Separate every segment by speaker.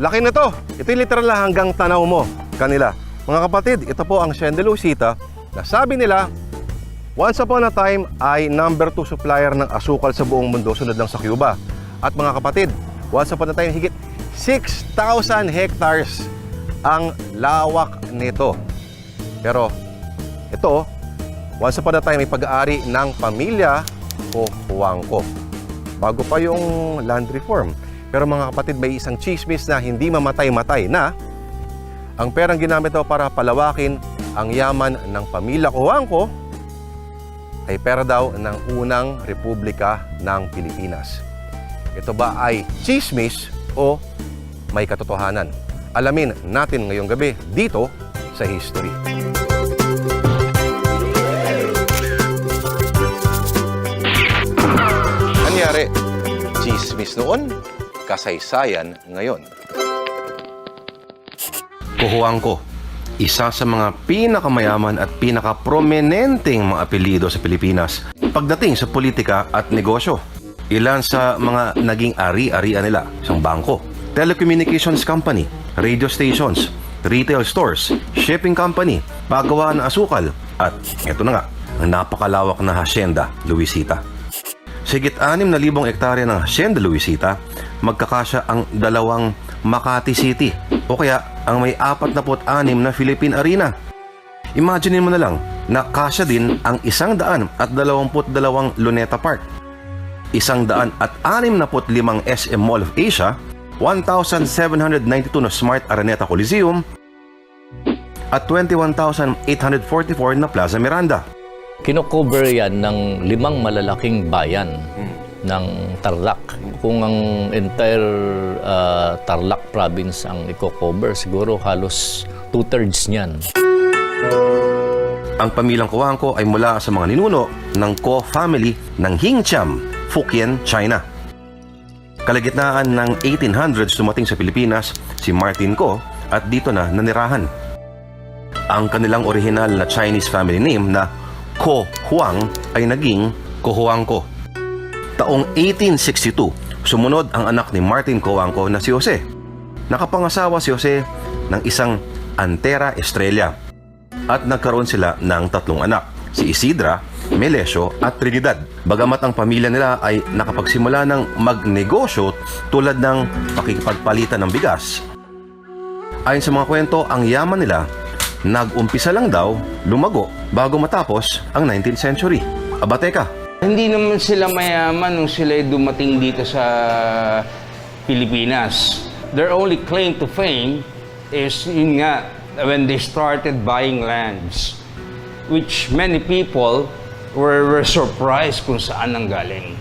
Speaker 1: laki na to. Ito literal na hanggang tanaw mo kanila. Mga kapatid, ito po ang Sienda Lucita na sabi nila, once upon a time ay number 2 supplier ng asukal sa buong mundo, sunod lang sa Cuba. At mga kapatid, once upon a time higit 6,000 hectares ang lawak nito. Pero ito, once upon a time ay pag-aari ng pamilya o Huangco. Bago pa yung land reform. Pero mga kapatid, may isang chismis na hindi mamatay-matay na ang perang ginamit daw para palawakin ang yaman ng pamilya Huangco ay pera daw ng unang Republika ng Pilipinas. Ito ba ay chismis o may katotohanan? Alamin natin ngayong gabi dito sa History. Nangyari, chismis noon, kasaysayan ngayon. Kuhuang ko, isa sa mga pinakamayaman at pinakaprominenteng mga apelido sa Pilipinas pagdating sa politika at negosyo. Ilan sa mga naging ari-arian nila, isang bangko, telecommunications company, radio stations, retail stores, shipping company, paggawa ng asukal, at eto na nga, ang napakalawak na hacienda, Luisita. Sigit 6,000 hektarya ng Hacienda Luisita, magkakasya ang dalawang Makati City o kaya ang may 46 na Philippine Arena. Imagine mo na lang na kasya din ang isang daan at 22 Luneta Park, isang daan at 65 SM Mall of Asia, 1,792 na Smart Araneta Coliseum, at 21,844 na Plaza Miranda.
Speaker 2: Kinocover yan ng limang malalaking bayan ng Tarlac. Kung ang entire ah, Tarlac province ang i-cover, siguro halos two-thirds niyan.
Speaker 1: Ang pamilyang Kuwangko ay mula sa mga ninuno ng Ko family ng Hingcham, Fukien, China. Kalagitnaan ng 1800s dumating sa Pilipinas si Martin Ko at dito na nanirahan. Ang kanilang orihinal na Chinese family name na Ko Huang ay naging Ko Huangko. Taong 1862, sumunod ang anak ni Martin Coangco na si Jose. Nakapangasawa si Jose ng isang Antera Estrella at nagkaroon sila ng tatlong anak, si Isidra, Melesio at Trinidad. Bagamat ang pamilya nila ay nakapagsimula ng magnegosyo tulad ng pakikipagpalitan ng bigas. Ayon sa mga kwento, ang yaman nila nag-umpisa lang daw lumago bago matapos ang 19th century. Aba teka,
Speaker 3: Hindi naman sila mayaman nung sila dumating dito sa Pilipinas. Their only claim to fame is yun nga, when they started buying lands, which many people were, were surprised kung saan ang galing.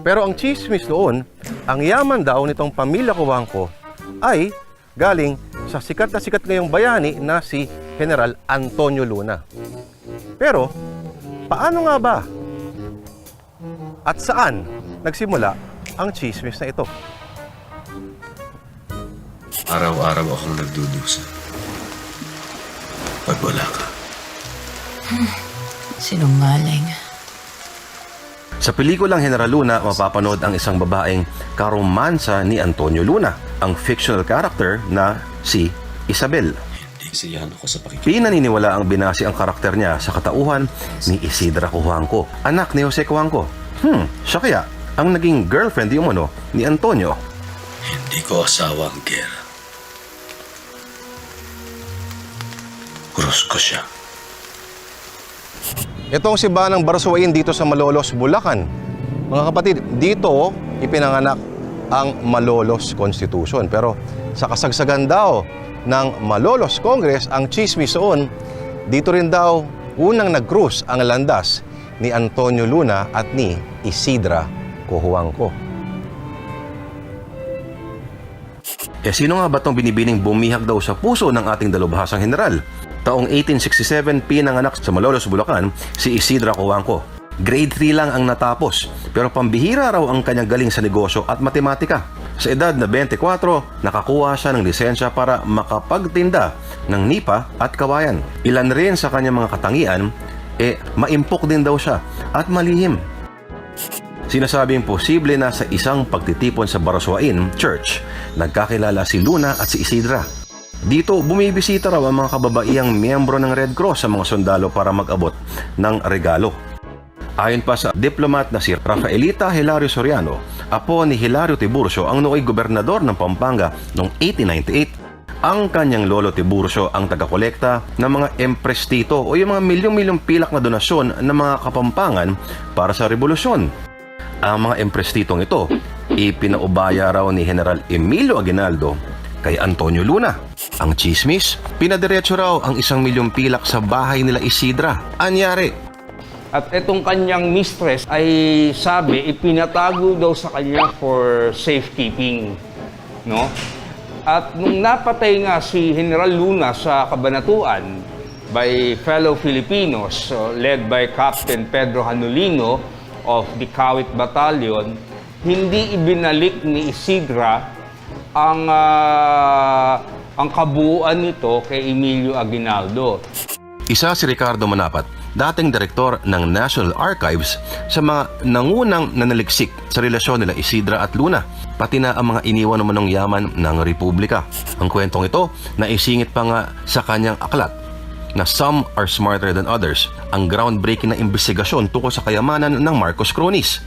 Speaker 1: Pero ang chismis noon, ang yaman daw nitong pamilya Kuwangko ay galing sa sikat na sikat ngayong bayani na si General Antonio Luna. Pero, paano nga ba? At saan nagsimula ang chismis na ito?
Speaker 4: Araw-araw akong nagdudusa. Pag wala ka.
Speaker 5: Sinungaling.
Speaker 1: Sa pelikulang General Luna, mapapanood ang isang babaeng karomansa ni Antonio Luna, ang fictional character na si Isabel.
Speaker 4: Hindi siyahan ako sa pakikita.
Speaker 1: Pinaniniwala ang binasi ang karakter niya sa katauhan ni Isidra Cuangco, anak ni Jose Cuangco. Hmm, siya kaya ang naging girlfriend yung ano ni Antonio.
Speaker 4: Hindi ko asawa ang gera. Krus ko siya.
Speaker 1: Ito ang simbahan ng dito sa Malolos, Bulacan. Mga kapatid, dito ipinanganak ang Malolos Constitution. Pero sa kasagsagan daw ng Malolos Congress, ang chismis noon, dito rin daw unang nag-cruise ang landas ni Antonio Luna at ni Isidra Cojuangco. Eh sino nga ba itong binibining bumihag daw sa puso ng ating dalubhasang general? Taong 1867 pinanganak sa Malolos, Bulacan si Isidra Coangco. Grade 3 lang ang natapos pero pambihira raw ang kanyang galing sa negosyo at matematika. Sa edad na 24, nakakuha siya ng lisensya para makapagtinda ng nipa at kawayan. Ilan rin sa kanyang mga katangian, eh maimpok din daw siya at malihim. Sinasabing posible na sa isang pagtitipon sa Baraswain Church, nagkakilala si Luna at si Isidra. Dito, bumibisita raw ang mga kababaihang miyembro ng Red Cross sa mga sundalo para mag-abot ng regalo. Ayon pa sa diplomat na si Rafaelita Hilario Soriano, apo ni Hilario Tiburcio ang nooy gobernador ng Pampanga noong 1898, ang kanyang lolo Tiburcio ang tagakolekta ng mga emprestito o yung mga milyong-milyong pilak na donasyon ng mga kapampangan para sa revolusyon. Ang mga emprestitong ito, ipinaubaya raw ni General Emilio Aguinaldo kay Antonio Luna. Ang chismis, pinadiretso raw ang isang milyong pilak sa bahay nila Isidra. Anyari,
Speaker 3: At itong kanyang mistress ay sabi, ipinatago daw sa kanya for safekeeping. No? At nung napatay nga si General Luna sa Kabanatuan by fellow Filipinos so led by Captain Pedro Hanulino of the Kawit Battalion, hindi ibinalik ni Isidra ang ah, ang kabuuan nito kay Emilio Aguinaldo.
Speaker 1: Isa si Ricardo Manapat, dating direktor ng National Archives sa mga nangunang nanaliksik sa relasyon nila Isidra at Luna, pati na ang mga iniwan naman ng yaman ng Republika. Ang kwentong ito naisingit pa nga sa kanyang aklat na Some Are Smarter Than Others, ang groundbreaking na investigasyon tungkol sa kayamanan ng Marcos Cronis.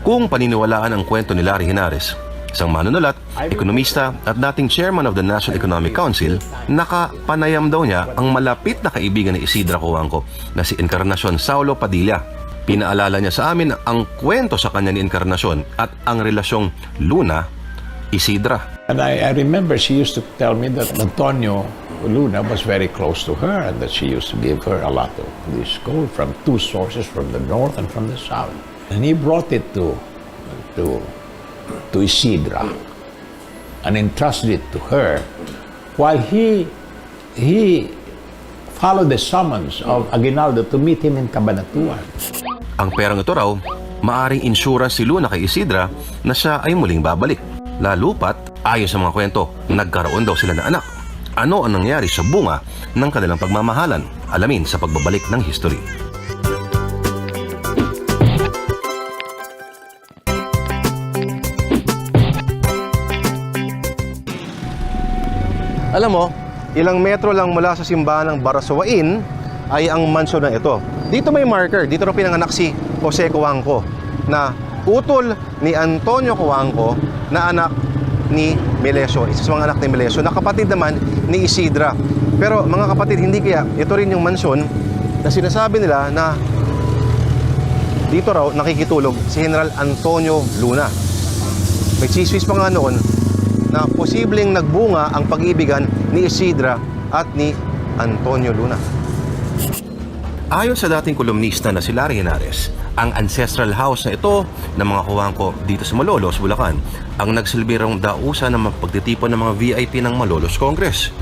Speaker 1: Kung paniniwalaan ang kwento ni Larry Henares, isang manunulat, ekonomista at dating chairman of the National Economic Council, nakapanayam daw niya ang malapit na kaibigan ni Isidra Cuangco na si Encarnacion Saulo Padilla. Pinaalala niya sa amin ang kwento sa kanya ni Encarnacion at ang relasyong Luna, Isidra.
Speaker 5: And I, I remember she used to tell me that Antonio Luna was very close to her and that she used to give her a lot of this gold from two sources, from the north and from the south. And he brought it to, to, to Isidra and entrusted it to her while he, he followed the summons of Aguinaldo to meet him in Cabanatuan.
Speaker 1: Ang perang ito raw, maaring insurance si Luna kay Isidra na siya ay muling babalik. Lalo pat, ayon sa mga kwento, nagkaroon daw sila ng anak. Ano ang nangyari sa bunga ng kanilang pagmamahalan? Alamin sa pagbabalik ng history. Alam mo, ilang metro lang mula sa simbahan ng Barasowain ay ang mansyon na ito. Dito may marker, dito rin pinanganak si Jose Cuangco na utol ni Antonio Cuangco na anak ni Melesio, isa sa mga anak ni Melesio, na kapatid naman ni Isidra. Pero mga kapatid, hindi kaya ito rin yung mansyon na sinasabi nila na dito raw nakikitulog si General Antonio Luna. May chismis pa nga noon na posibleng nagbunga ang pag-ibigan ni Isidra at ni Antonio Luna. Ayon sa dating kolumnista na si Larry Henares, ang ancestral house na ito ng mga kuwangko dito sa Malolos, Bulacan, ang nagsilbi raw dausa ng pagtitipon ng mga VIP ng Malolos Congress.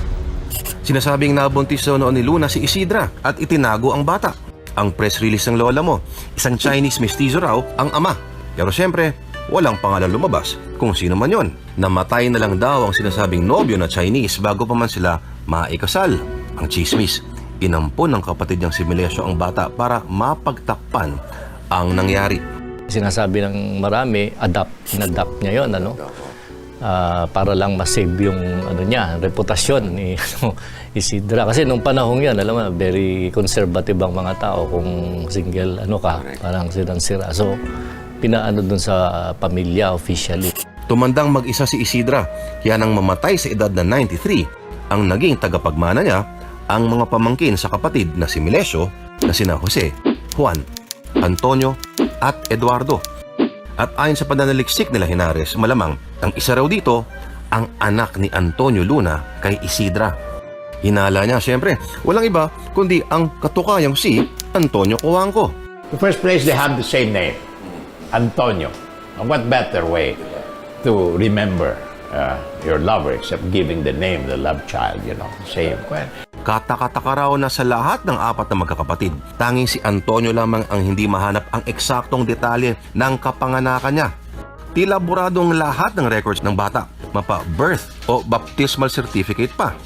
Speaker 1: Sinasabing nabuntis daw noon ni Luna si Isidra at itinago ang bata. Ang press release ng lola mo, isang Chinese mestizo raw ang ama. Pero siyempre, walang pangalan lumabas kung sino man yon. Namatay na lang daw ang sinasabing nobyo na Chinese bago pa man sila maikasal. Ang chismis, inampon ng kapatid niyang si Melesio ang bata para mapagtakpan ang nangyari.
Speaker 2: Sinasabi ng marami, adapt, inadapt niya yon ano? Ah, para lang masave yung ano niya, reputasyon ni ano, Isidra. Kasi nung panahon yan, alam mo, very conservative ang mga tao kung single ano ka, parang siransira. So, pinaano dun sa pamilya officially.
Speaker 1: Tumandang mag-isa si Isidra, kaya nang mamatay sa edad na 93, ang naging tagapagmana niya ang mga pamangkin sa kapatid na si Melesio na sina Jose, Juan, Antonio at Eduardo. At ayon sa pananaliksik nila Hinares, malamang ang isa raw dito ang anak ni Antonio Luna kay Isidra. Hinala niya siyempre, walang iba kundi ang katukayang si Antonio Cuangco.
Speaker 5: The first place, they have the same name, Antonio. What better way to remember uh, your lover except giving the name, the love child, you know, same. Well,
Speaker 1: Katakataka raw na sa lahat ng apat na magkakapatid, tanging si Antonio lamang ang hindi mahanap ang eksaktong detalye ng kapanganakan niya. Tila buradong lahat ng records ng bata, mapa birth o baptismal certificate pa.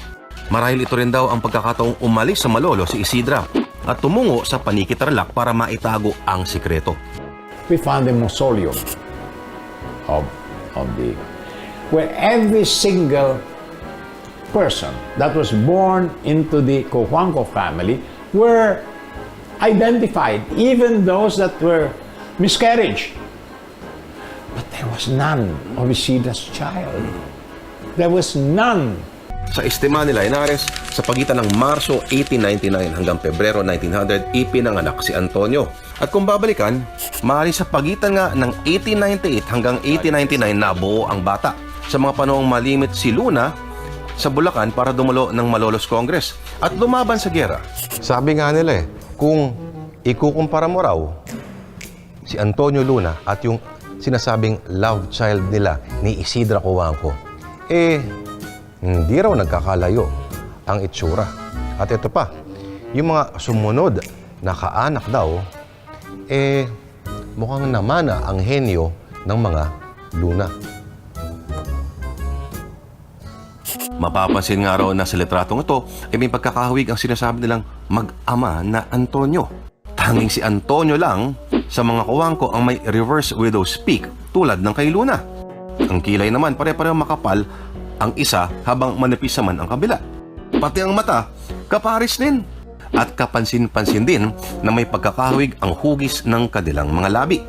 Speaker 1: Marahil ito rin daw ang pagkakataong umalis sa Malolo si Isidra at tumungo sa Paniki Tarlac para maitago ang sikreto.
Speaker 5: We found a mausoleum of, of the, where every single person that was born into the Cojuangco family were identified, even those that were miscarriage. But there was none of Isida's child. There was none.
Speaker 1: Sa estima nila Henares, sa pagitan ng Marso 1899 hanggang Pebrero 1900, ipinanganak si Antonio. At kung babalikan, maaari sa pagitan nga ng 1898 hanggang 1899 nabuo ang bata. Sa mga panoong malimit si Luna sa Bulacan para dumulo ng Malolos Congress at lumaban sa gera. Sabi nga nila eh, kung ikukumpara mo raw si Antonio Luna at yung sinasabing love child nila ni Isidra Cojuangco, eh, hindi raw nagkakalayo ang itsura. At ito pa, yung mga sumunod na kaanak daw, eh, mukhang namana ang henyo ng mga Luna. Mapapansin nga raw na sa litratong ito ay may pagkakahawig ang sinasabi nilang mag-ama na Antonio. Tanging si Antonio lang sa mga kuwangko ang may reverse widow's peak tulad ng kay Luna. Ang kilay naman pare-pareho makapal ang isa habang manipis naman ang kabila. Pati ang mata, kaparis din. At kapansin-pansin din na may pagkakahawig ang hugis ng kadilang mga labi.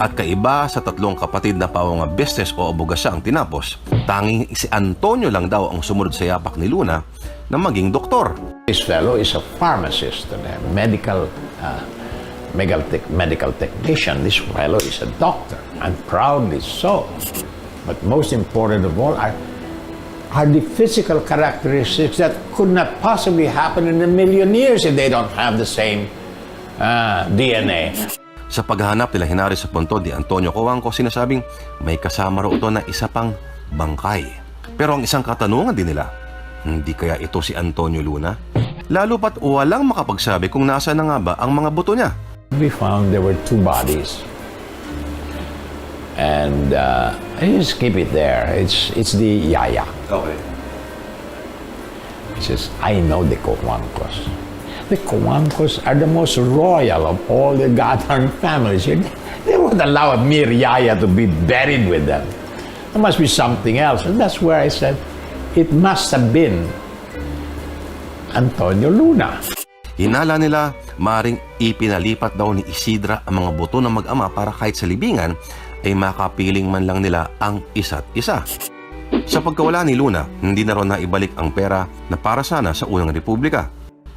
Speaker 1: At kaiba sa tatlong kapatid na pawang business o abogasya ang tinapos, tanging si Antonio lang daw ang sumunod sa yapak ni Luna na maging doktor.
Speaker 5: This fellow is a pharmacist and a medical, uh, medical, tech- medical technician. This fellow is a doctor, and proudly so. But most important of all are, are the physical characteristics that could not possibly happen in a million years if they don't have the same uh, DNA.
Speaker 1: Sa paghahanap nila hinari sa puntod ni Antonio Coangco, sinasabing may kasama raw ito na isa pang bangkay. Pero ang isang katanungan din nila, hindi kaya ito si Antonio Luna? Lalo pat walang makapagsabi kung nasa na nga ba ang mga buto niya.
Speaker 5: We found there were two bodies. And uh, I just keep it there. It's, it's the Yaya.
Speaker 1: Okay.
Speaker 5: He says, I know the Cojuancos. The Cojuancos are the most royal of all the Gathern families. here. They won't allow a mere Yaya to be buried with them. There must be something else. And that's where I said, it must have been Antonio Luna.
Speaker 1: Hinala nila, maring ipinalipat daw ni Isidra ang mga buto ng mag-ama para kahit sa libingan ay makapiling man lang nila ang isa't isa. Sa pagkawala ni Luna, hindi na raw naibalik ang pera na para sana sa unang republika.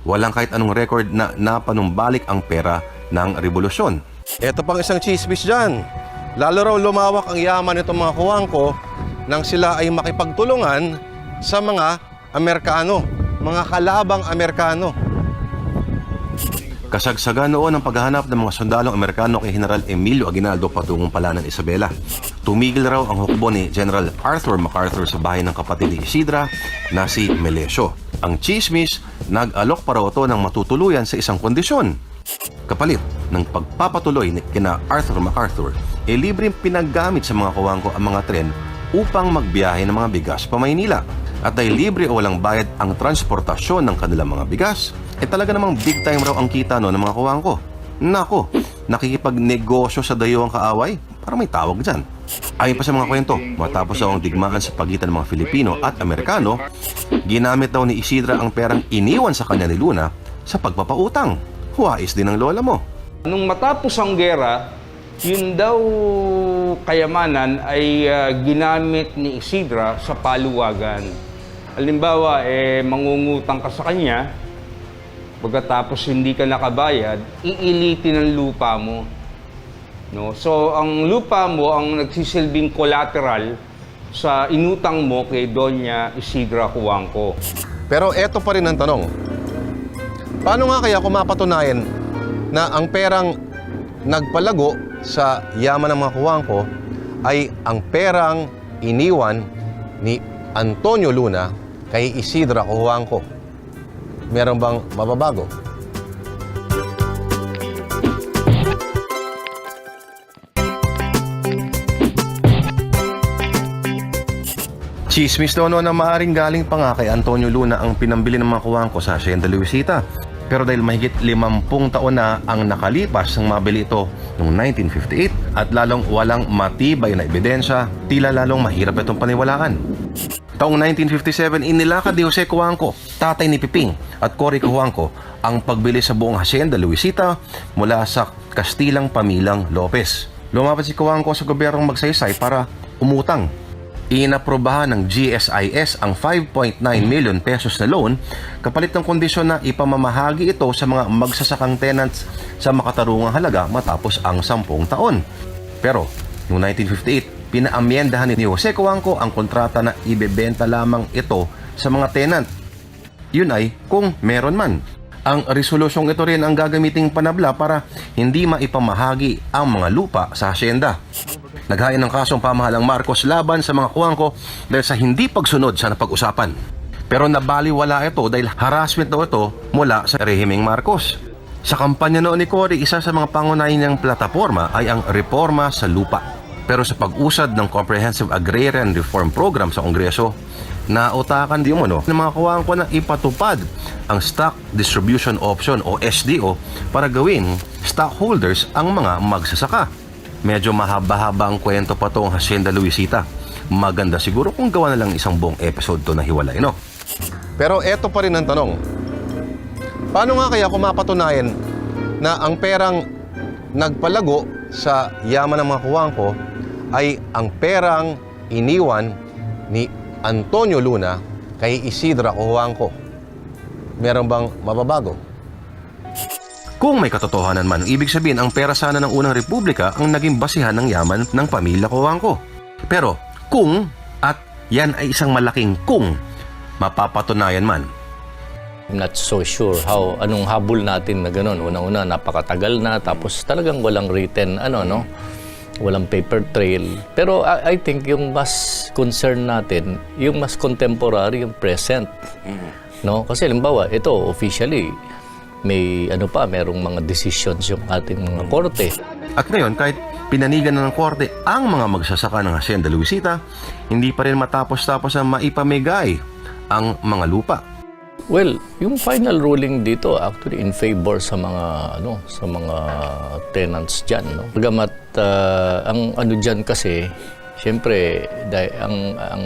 Speaker 1: Walang kahit anong record na napanumbalik ang pera ng revolusyon. Ito pang isang chismis dyan. Lalo raw lumawak ang yaman nitong mga kuwangko nang sila ay makipagtulungan sa mga Amerikano, mga kalabang Amerikano. Kasagsagan noon ang paghahanap ng mga sundalong Amerikano kay General Emilio Aguinaldo patungong palanan Isabela. Tumigil raw ang hukbo ni General Arthur MacArthur sa bahay ng kapatid ni Isidra na si Melesio. Ang chismis, nag-alok pa raw ito ng matutuluyan sa isang kondisyon. Kapalit ng pagpapatuloy ni kina Arthur MacArthur, e libreng pinaggamit sa mga kawangko ang mga tren upang magbiyahe ng mga bigas pa Maynila. At dahil libre o walang bayad ang transportasyon ng kanilang mga bigas, eh talaga namang big time raw ang kita no ng mga kawangko. Nako, nakikipagnegosyo sa dayo ang kaaway? Para may tawag dyan. Ayon pa sa mga kwento, matapos daw ang digmaan sa pagitan ng mga Filipino at Amerikano, ginamit daw ni Isidra ang perang iniwan sa kanya ni Luna sa pagpapautang. Huwais din ang lola mo.
Speaker 3: Nung matapos ang gera, yun daw kayamanan ay ah, ginamit ni Isidra sa paluwagan. Halimbawa, eh, mangungutang ka sa kanya, pagkatapos hindi ka nakabayad, iilitin ang lupa mo. No? So, ang lupa mo ang nagsisilbing collateral sa inutang mo kay Doña Isidra Cuangco.
Speaker 1: Pero eto pa rin ang tanong. Paano nga kaya kung mapatunayan na ang perang nagpalago sa yaman ng mga kuwangko ay ang perang iniwan ni Antonio Luna kay Isidra Kuwangko? Meron bang mababago? Chismis noon na maaring galing pa nga kay Antonio Luna ang pinambili ng mga kuwangko sa Hacienda Luisita. Pero dahil mahigit 50 taon na ang nakalipas nang mabili ito noong 1958 at lalong walang matibay na ebidensya, tila lalong mahirap itong paniwalaan. Taong 1957, inilakad ni Jose Cuanco, tatay ni Piping at Cory Cuanco ang pagbili sa buong Hacienda Luisita mula sa Kastilang Pamilang Lopez. Lumapit si Cuanco sa gobyernong magsaysay para umutang. Inaprobahan ng GSIS ang 5.9 million pesos na loan kapalit ng kondisyon na ipamamahagi ito sa mga magsasakang tenants sa makatarungang halaga matapos ang 10 taon. Pero noong 1958, pinaamyendahan ni Jose Cuanco ang kontrata na ibebenta lamang ito sa mga tenant. Yun ay kung meron man. Ang resolusyong ito rin ang gagamiting panabla para hindi maipamahagi ang mga lupa sa hasyenda. Naghain ng kasong pamahalang Marcos laban sa mga Cuanco dahil sa hindi pagsunod sa napag-usapan. Pero nabaliwala ito dahil harassment daw ito mula sa rehimeng Marcos. Sa kampanya noon ni Cory, isa sa mga pangunahin niyang plataforma ay ang reforma sa lupa. Pero sa pag-usad ng Comprehensive Agrarian Reform Program sa Kongreso, nautakan di umano ng mga kuwangko na ipatupad ang Stock Distribution Option o SDO para gawin stockholders ang mga magsasaka. Medyo mahaba-haba ang kwento pa tong Hacienda Luisita. Maganda siguro kung gawa na lang isang buong episode to na hiwalay, no? Pero eto pa rin ang tanong. Paano nga kaya kung mapatunayan na ang perang nagpalago sa yaman ng mga kuwangko ay ang perang iniwan ni Antonio Luna kay Isidra Kuwangko? Meron bang mababago? Kung may katotohanan man, ibig sabihin ang pera sana ng unang republika ang naging basihan ng yaman ng pamilya Kuwangko. Pero kung, at yan ay isang malaking kung, mapapatunayan man,
Speaker 2: I'm not so sure how anong habol natin na ganun. Unang-una napakatagal na tapos talagang walang written ano no. Walang paper trail. Pero I, I think yung mas concern natin, yung mas contemporary, yung present. No? Kasi halimbawa, ito officially may ano pa, merong mga decisions yung ating mga korte.
Speaker 1: At ngayon, kahit pinanigan na ng korte ang mga magsasaka ng Hacienda Luisita, hindi pa rin matapos-tapos ang maipamigay ang mga lupa.
Speaker 2: Well, yung final ruling dito actually in favor sa mga ano sa mga tenants diyan no. Bagamat ah, ang ano diyan kasi Siyempre, dahil ang, ang,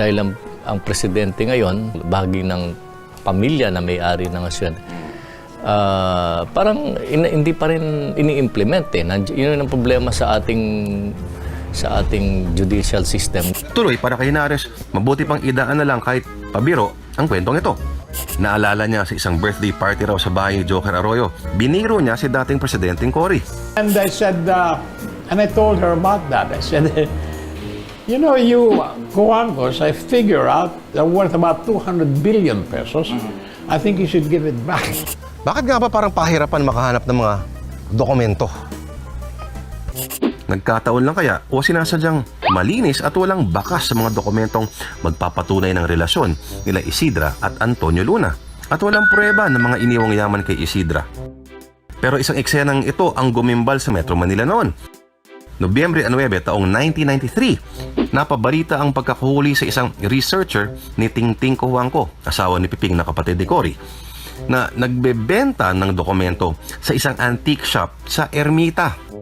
Speaker 2: dahil ang, ang presidente ngayon, bahagi ng pamilya na may-ari ng asyenda, ah, parang in- hindi pa rin ini-implement eh. Yun ang problema sa ating sa ating judicial system.
Speaker 1: Tuloy para kay Henares, mabuti pang idaan na lang kahit pabiro ang kwentong ito. Naalala niya sa isang birthday party raw sa bahay ni Joker Arroyo. Biniro niya si dating presidenteng Cory.
Speaker 5: And I said, uh, and I told her about that. I said, you know, you Coancos, I figure out they're worth about 200 billion pesos. I think you should give it back.
Speaker 1: Bakit nga ba parang pahirapan makahanap ng mga dokumento? Nagkataon lang kaya o sinasadyang malinis at walang bakas sa mga dokumentong magpapatunay ng relasyon nila Isidra at Antonio Luna at walang prueba ng mga iniwang yaman kay Isidra. Pero isang eksenang ito ang gumimbal sa Metro Manila noon. Nobyembre 9 taong 1993, napabalita ang pagkakahuli sa isang researcher ni Tingting Cojuangco, asawa ni Piping na kapatid ni Cory, na nagbebenta ng dokumento sa isang antique shop sa Ermita.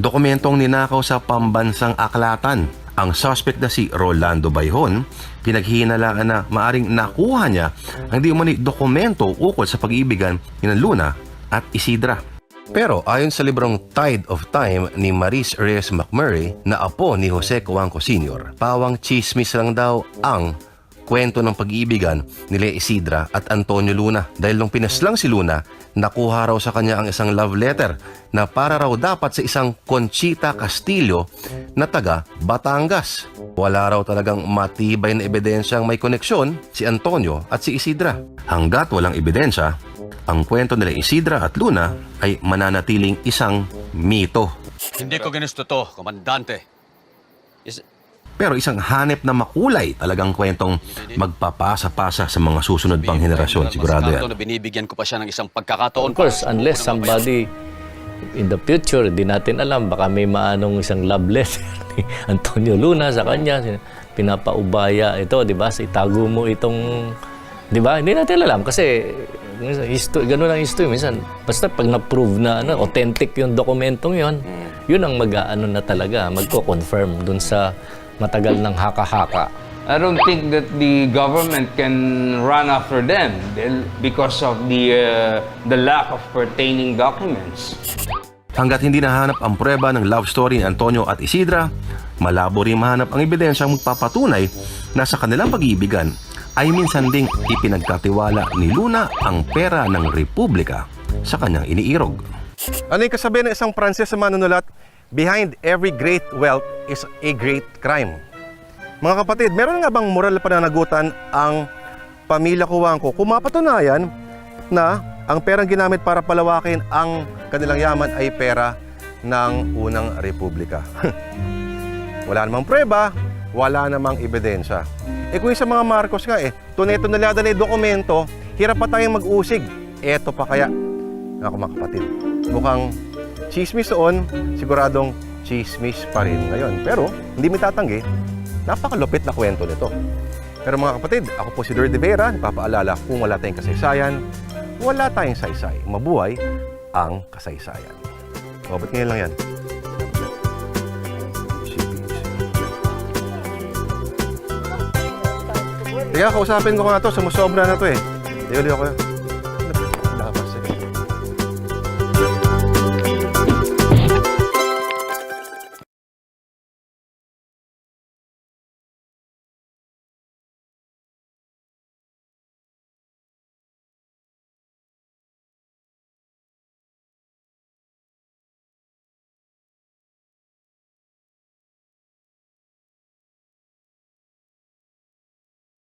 Speaker 1: Dokumentong ninakaw sa pambansang aklatan. Ang suspect na si Rolando Bayhon, pinaghihinalaan na maaring nakuha niya ang di dokumento ukol sa pag-iibigan ni Luna at Isidra. Pero ayon sa librong Tide of Time ni Maris Reyes McMurray na apo ni Jose Cuanco Sr., pawang chismis lang daw ang kwento ng pag-iibigan nila Isidra at Antonio Luna dahil nung pinaslang si Luna, nakuha raw sa kanya ang isang love letter na para raw dapat sa isang Conchita Castillo na taga Batangas. Wala raw talagang matibay na ebidensyang may koneksyon si Antonio at si Isidra. Hanggat walang ebidensya, ang kwento nila Isidra at Luna ay mananatiling isang mito.
Speaker 6: Hindi ko ginusto to, komandante.
Speaker 1: Pero isang hanep na makulay talagang kwentong magpapasa-pasa sa mga susunod pang henerasyon. Sigurado yan.
Speaker 6: na binibigyan ko pa siya ng isang pagkakataon.
Speaker 2: Of course, unless somebody in the future, di natin alam, baka may maanong isang love letter ni Antonio Luna sa kanya, pinapaubaya ito, di ba? Itago mo itong, di ba? Hindi natin alam kasi minsan, history, ganun ang history. Minsan, basta pag na-prove na ano, authentic yung dokumentong yon, yun ang mag-ano na talaga, magko-confirm dun sa matagal ng haka-haka.
Speaker 3: I don't think that the government can run after them because of the uh, the lack of pertaining documents.
Speaker 7: Hanggat hindi nahanap ang prueba ng love story ni Antonio at Isidra, malabo rin mahanap ang ebidensyang magpapatunay na sa kanilang pag-iibigan ay minsan ding ipinagkatiwala ni Luna ang pera ng Republika sa kanyang iniirog. Ano yung kasabi ng isang Pranses na manunulat? Behind every great wealth is a great crime. Mga kapatid, meron nga bang moral na pananagutan ang pamilya Kuwangko kung mapatunayan na ang perang ginamit para palawakin ang kanilang yaman ay pera ng unang republika. wala namang prueba, wala namang ebidensya. Eh kung sa mga Marcos nga eh, tunay-tunalada na dokumento, hirap pa tayong mag-usig. Eto pa kaya, mga kapatid. Mukhang chismis on, siguradong chismis pa rin ngayon. Pero hindi mo tatanggi, napakalupit na kwento nito. Pero mga kapatid, ako po si Dor de Vera, nagpapaalala kung wala tayong kasaysayan, wala tayong saysay. Mabuhay ang kasaysayan. O, ba't ngayon lang yan? Teka, kausapin ko nga to. Sumusobra na to eh. Liyo-liyo ko.